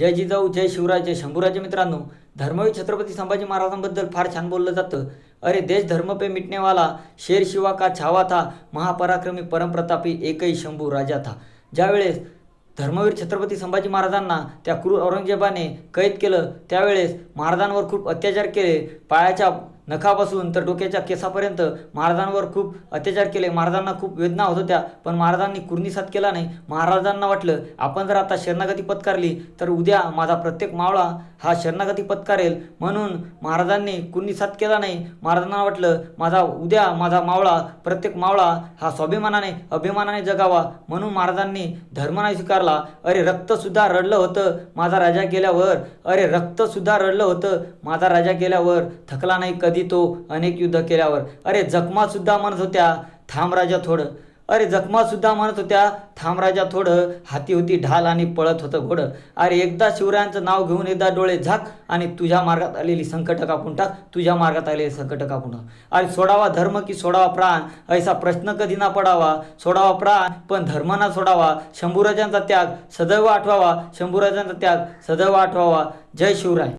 जय जिजाऊ जय शिवराय जय शंभूराजे मित्रांनो. धर्मवीर छत्रपती संभाजी महाराजांबद्दल फार छान बोललं जातं. अरे देश धर्म पे मिटनेवाला शेर शिवा का छावा था महापराक्रमी परमप्रतापी एकही शंभू राजा था. ज्यावेळेस धर्मवीर छत्रपती संभाजी महाराजांना त्या क्रूर औरंगजेबाने कैद केलं त्यावेळेस महाराजांवर खूप अत्याचार केले पायाच्या नखापासून तर डोक्याच्या केसापर्यंत महाराजांवर खूप अत्याचार केले. महाराजांना खूप वेदना होत होत्या पण महाराजांनी कुर्नीसात केला नाही. महाराजांना वाटलं आपण जर आता शरणागती पत्कारली तर उद्या माझा प्रत्येक मावळा हा शरणागती पत्कारेल. म्हणून महाराजांनी कुर्नीसात केला नाही. महाराजांना वाटलं माझा उद्या माझा मावळा प्रत्येक मावळा हा स्वाभिमानाने अभिमानाने जगावा. म्हणून महाराजांनी धर्म नाही स्वीकारला. अरे रक्तसुद्धा रडलं होतं माझा राजा गेल्यावर. अरे रक्तसुद्धा रडलं होतं माझा राजा गेल्यावर. थकला नाही कधी? तो अनेक युद्ध केल्यावर. अरे जखमासुद्धा म्हणत होत्या थामराजा थोडं. अरे जखमासुद्धा म्हणत होत्या थामराजा थोडं. हाती होती ढाल आणि पळत होतं घोडं. अरे एकदा शिवरायांचं नाव घेऊन एकदा डोळे झाक आणि तुझ्या मार्गात आलेली संकट कापून टाक तुझ्या मार्गात आलेली संकट कापून टाक. अरे सोडावा धर्म की सोडावा प्राण ऐसा प्रश्न कधी ना पडावा. सोडावा प्राण पण धर्म ना सोडावा. शंभूराजांचा त्याग सदैव आठवावा. शंभूराजांचा त्याग सदैव आठवावा. जय शिवराय.